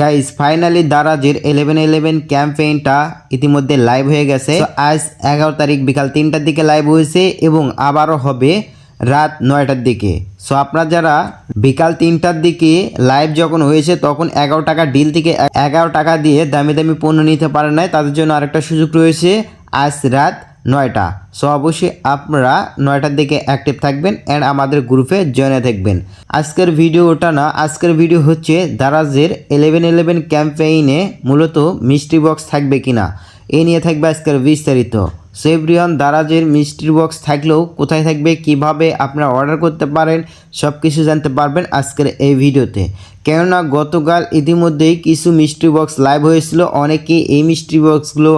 Guys finally দারাজের eleven eleven ক্যাম্পেইনটা ইতিমধ্যে লাইভ হয়ে গেছে। আজ এগারো তারিখ বিকাল তিনটার দিকে লাইভ হয়েছে এবং আবারও হবে রাত নয়টার দিকে। সো আপনারা যারা বিকাল তিনটার দিকে লাইভ যখন হয়েছে, তখন এগারো টাকা ডিল থেকে এগারো টাকা দিয়ে দামি দামি পণ্য নিতে পারেন নাই, তাদের জন্য আরেকটা সুযোগ রয়েছে। আজ রাত নয়টা। সো অবশ্যই আপনারা নয়টার দিকে অ্যাক্টিভ থাকবেন অ্যান্ড আমাদের গ্রুপে জয়েনে থাকবেন। আজকের ভিডিওটা না, আজকের ভিডিও হচ্ছে দারাজের ইলেভেন ইলেভেন ক্যাম্পেইনে মূলত মিষ্টি বক্স থাকবে কিনা। এ নিয়ে থাকবে আজকের বিস্তারিত। সেভরিয়ন দারাজের মিস্ট্রি বক্স থাকলেও কোথায় থাকবে, কীভাবে আপনারা অর্ডার করতে পারেন সব কিছু জানতে পারবেন আজকের এই ভিডিওতে। কেননা গতকাল ইতিমধ্যেই কিছু মিষ্টি বক্স লাইভ হয়েছিল অনেকে এই মিষ্টি বক্সগুলো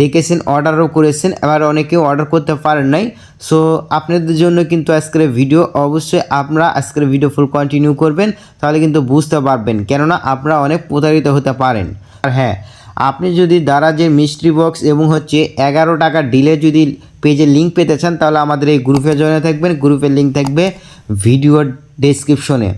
দেখেছেন, অর্ডারও করেছেন এবার অনেকেও অর্ডার করতে পারেন নাই। সো, আপনাদের জন্য কিন্তু আজকের ভিডিও, অবশ্যই আপনারা আজকের ভিডিও ফুল কন্টিনিউ করবেন, তাহলে কিন্তু বুঝতে পারবেন, কেননা আপনারা অনেক প্রতারিত হতে পারেন। আর হ্যাঁ আপনি যদি দারাজের মিস্ট্রি বক্স এবং হচ্ছে এগারো টাকা ডিলে যদি পেজের লিঙ্ক পেতে চান, তাহলে আমাদের এই গ্রুপে জয়েন থাকবেন। গ্রুপের লিঙ্ক থাকবে ভিডিওর ডেসক্রিপশনে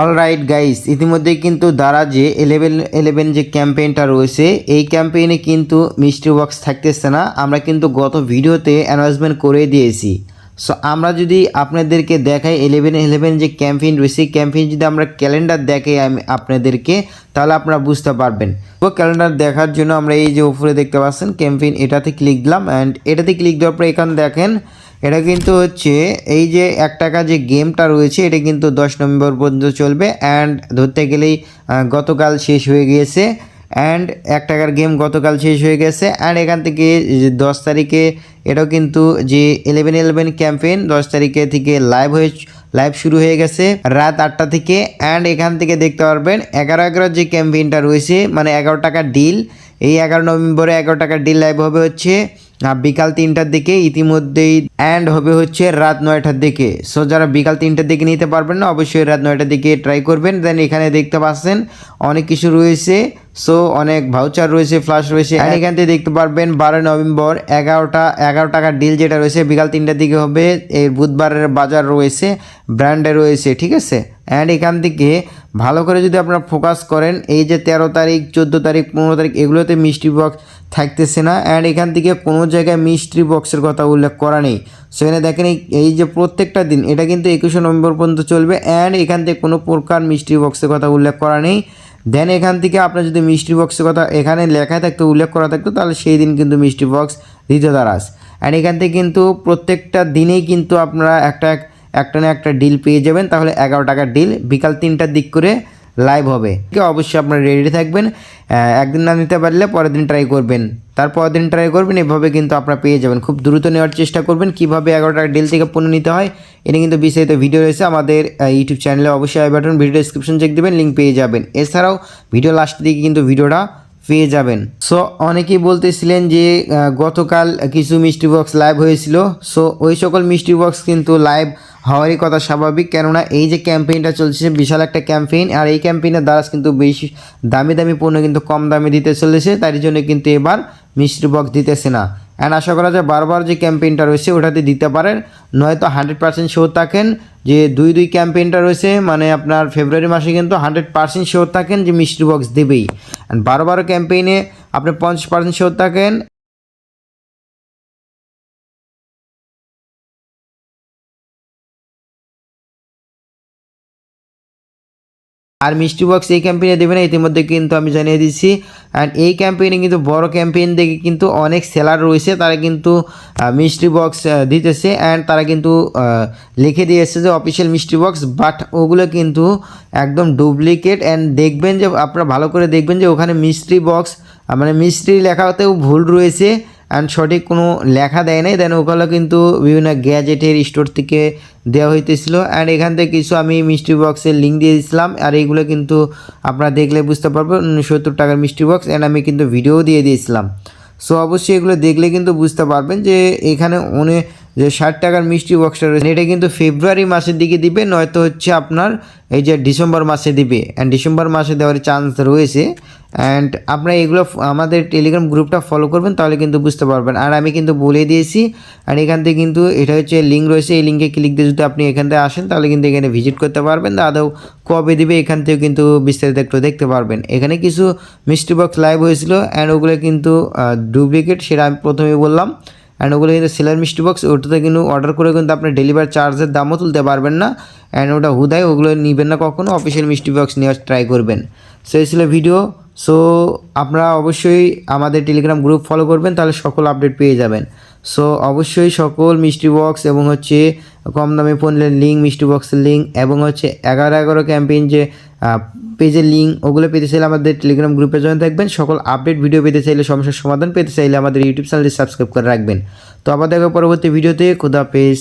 অল রাইট গাইস ইতিমধ্যেই কিন্তু দারাজে ইলেভেন ইলেভেন যে ক্যাম্পেইনটা রয়েছে, এই ক্যাম্পেইনে কিন্তু মিস্ট্রি বক্স থাকতেছে না। আমরা কিন্তু গত ভিডিওতে অ্যানাউন্সমেন্ট করে দিয়েছি। সো আমরা যদি আপনাদেরকে দেখাই ইলেভেন ইলেভেন যে ক্যাম্পেইন রয়েছে ক্যাম্পেইন যদি আমরা ক্যালেন্ডার দেখাই আমি আপনাদেরকে, তাহলে আপনারা বুঝতে পারবেন। তো ক্যালেন্ডার দেখার জন্য আমরা এই যে উপরে দেখতে পাচ্ছেন ক্যাম্পেইন এটাতে ক্লিক দিলাম অ্যান্ড এটাতে ক্লিক দেওয়ার পর এখানে দেখেন, এটা কিন্তু হচ্ছে এই যে এক টাকা যে গেমটা রয়েছে, এটা কিন্তু দশ নভেম্বর পর্যন্ত চলবে অ্যান্ড ধরতে গেলেই গতকাল শেষ হয়ে গিয়েছে। অ্যান্ড এক টাকার গেম গতকাল শেষ হয়ে গেছে। অ্যান্ড এখান থেকে দশ তারিখে এটাও কিন্তু যে ইলেভেন ইলেভেন ক্যাম্পেইন দশ তারিখে থেকে লাইভ হয়ে লাইভ শুরু হয়ে গেছে রাত আটটা থেকে। অ্যান্ড এখান থেকে দেখতে পারবেন এগারো এগারো যে ক্যাম্পেইনটা রয়েছে মানে এগারো টাকার ডিল এই এগারো নভেম্বরে এগারো টাকার ডিল লাইভ হবে হচ্ছে। বিকাল তিনটার দিকে ইতিমধ্যেই অ্যান্ড হবে হচ্ছে রাত নয়টার দিকে। সো যারা বিকাল তিনটার দিকে নিতে পারবেন না, অবশ্যই রাত নয়টার দিকে ট্রাই করবেন। দেন এখানে দেখতে পাচ্ছেন অনেক কিছু রয়েছে। সো অনেক ভাউচার রয়েছে ফ্লাশ রয়েছে। এখান থেকে দেখতে পারবেন বারো নভেম্বর এগারোটা, এগারো টাকার ডিল যেটা রয়েছে, বিকাল তিনটার দিকে হবে। এই বুধবারের বাজার রয়েছে ব্র্যান্ডে রয়েছে, ঠিক আছে? অ্যান্ড এখান থেকে ভালো করে যদি আপনারা ফোকাস করেন, এই যে তেরো তারিখ, চোদ্দ তারিখ, পনেরো তারিখ, এগুলোতে মিষ্টি বক্স থাকতেছে না অ্যান্ড এখান থেকে কোনো জায়গায় মিষ্টি বক্সের কথা উল্লেখ করা নেই। সেখানে দেখেন এই- যে প্রত্যেকটা দিন, এটা কিন্তু একুশে নভেম্বর পর্যন্ত চলবে অ্যান্ড এখান থেকে কোনো প্রকার মিষ্টি বক্সের কথা উল্লেখ করা নেই। দেন এখান থেকে আপনার যদি মিষ্টি বক্সের কথা এখানে লেখা থাকতো, উল্লেখ করা থাকতো, তাহলে সেই দিন কিন্তু মিষ্টি বক্স দিতে দারাজ অ্যান্ড এখান থেকে কিন্তু প্রত্যেকটা দিনেই কিন্তু আপনারা একটা এক- একটা না একটা ডিল পেয়ে যাবেন, তাহলে এগারো টাকার ডিল বিকাল তিনটার দিক করে লাইভ হবে? অবশ্যই আপনারা রেডি থাকবেন একদিন না নিতে পারলে পরের দিন ট্রাই করবেন। তারপর দিন ট্রাই করবেন, এভাবে কিন্তু আপনারা পেয়ে যাবেন। খুব দ্রুত নেওয়ার চেষ্টা করবেন, কীভাবে এগারো টাকার ডিল থেকে পণ্য নিতে হয়, এটা কিন্তু বিস্তারিত ভিডিও রয়েছে আমাদের ইউটিউব চ্যানেলে অবশ্যই I button video description check দেবেন লিঙ্ক পেয়ে যাবেন। এছাড়াও ভিডিও লাস্ট দিকে কিন্তু ভিডিওটা পেয়ে যাবেন। সো অনেকেই বলতেছিলেন যে গতকাল কিছু মিষ্টি বক্স লাইভ হয়েছিল। সো ওই সকল মিষ্টি বক্স কিন্তু লাইভ হওয়ারই কথা স্বাভাবিক। কেননা, এই যে ক্যাম্পেইনটা চলছে, বিশাল একটা ক্যাম্পেইন আর এই ক্যাম্পেইনের দ্বারা কিন্তু বেশি দামি দামি পণ্য কিন্তু কম দামে দিতে চলেছে। তার জন্য কিন্তু এবার মিষ্টি বক্স দিতেছে না। অ্যান্ড আশা করা যায় বারবার যে ক্যাম্পেইনটা রয়েছে, ওটাতে দিতে পারেন। নয়তো হান্ড্রেড পার্সেন্ট শিওর থাকেন। যে দুই দুই ক্যাম্পেইনটা রয়েছে মানে আপনার ফেব্রুয়ারি মাসে কিন্তু হান্ড্রেড পার্সেন্ট শিওর থাকেন যে মিষ্টি বক্স দেবেই। অ্যান্ড বারো বারো ক্যাম্পেইনে আপনি পঞ্চাশ পার্সেন্ট শিওর থাকেন। আর মিষ্টি বক্স এই ক্যাম্পেইনে দেবে না, ইতিমধ্যে কিন্তু আমি জানিয়ে দিচ্ছি। অ্যান্ড এই ক্যাম্পেইনে কিন্তু বড় ক্যাম্পেইন দেখে কিন্তু অনেক সেলার রয়েছে, তারা কিন্তু মিষ্টি বক্স দিতেছে। অ্যান্ড তারা কিন্তু লিখে দিয়েছে যে অফিসিয়াল মিষ্টি বক্স বাট ওগুলো কিন্তু একদম ডুপ্লিকেট অ্যান্ড দেখবেন যে, আপনারা ভালো করে দেখবেন যে, ওখানে মিষ্টি বক্স মানে মিষ্টি লেখাতেও ভুল রয়েছে। অ্যান্ড সঠিক কোনো লেখা দেয় নাই দেন ওগুলো কিন্তু বিভিন্ন গ্যাজেটের স্টোর থেকে দেওয়া হইতেছিল। অ্যান্ড এখান থেকে কিছু আমি মিষ্টি বক্সের লিঙ্ক দিয়ে দিয়েছিলাম আর এইগুলো কিন্তু আপনারা দেখলে বুঝতে পারবেন সত্তর টাকার মিষ্টি বক্স অ্যান্ড আমি কিন্তু ভিডিও দিয়ে দিয়েছিলাম। সো অবশ্যই এগুলো দেখলে কিন্তু বুঝতে পারবেন যে এখানে অনেক যে ষাট টাকার মিষ্টি বক্সটা রয়েছে, এটা কিন্তু ফেব্রুয়ারি মাসের দিকে দিবে, নয়তো হচ্ছে আপনার এই যে ডিসেম্বর মাসে দিবে। অ্যান্ড ডিসেম্বর মাসে দেওয়ার চান্স রয়েছে। অ্যান্ড আপনারা এগুলো আমাদের টেলিগ্রাম গ্রুপটা ফলো করবেন, তাহলে কিন্তু বুঝতে পারবেন। আর আমি কিন্তু বলে দিয়েছি আর এখান থেকে কিন্তু এটা হচ্ছে লিঙ্ক রয়েছে, এই লিঙ্কে ক্লিক দিয়ে যদি আপনি এখান থেকে আসেন, তাহলে কিন্তু এখানে ভিজিট করতে পারবেন। আদৌ কবে দিবে, এখান থেকে কিন্তু বিস্তারিত একটু দেখতে পারবেন। এখানে কিছু মিষ্টি বক্স লাইভ হয়েছিল অ্যান্ড ওগুলো কিন্তু ডুপ্লিকেট সেটা আমি প্রথমেই বললাম। অ্যান্ড ওগুলো কিন্তু সেলার মিষ্টি বক্স ওটাতে কিন্তু অর্ডার করে কিন্তু আপনি ডেলিভারি চার্জের দামও তুলতে পারবেন না। অ্যান্ড ওটা হুদায় ওগুলো নেবেন না কখনো অফিসিয়াল মিষ্টি বক্স নেওয়ার ট্রাই করবেন। সো এই ছিল ভিডিও সো আপনারা অবশ্যই আমাদের টেলিগ্রাম গ্রুপ ফলো করবেন, তাহলে সকল আপডেট পেয়ে যাবেন। সো অবশ্যই সকল মিষ্টি বক্স এবং হচ্ছে কম দামে ফোনের লিঙ্ক মিষ্টি বক্সের লিঙ্ক এবং হচ্ছে এগারো এগারো ক্যাম্পেইন যে পেজের লিঙ্ক ওগুলো পেতে চাইলে আমাদের টেলিগ্রাম গ্রুপে জয়েন থাকবেন। সকল আপডেট ভিডিও পেতে চাইলে, সমস্যার সমাধান পেতে চাইলে আমাদের ইউটিউব চ্যানেলটি সাবস্ক্রাইব করে রাখবেন। তো আবার দেখো পরবর্তী ভিডিওতে খুদা পেজ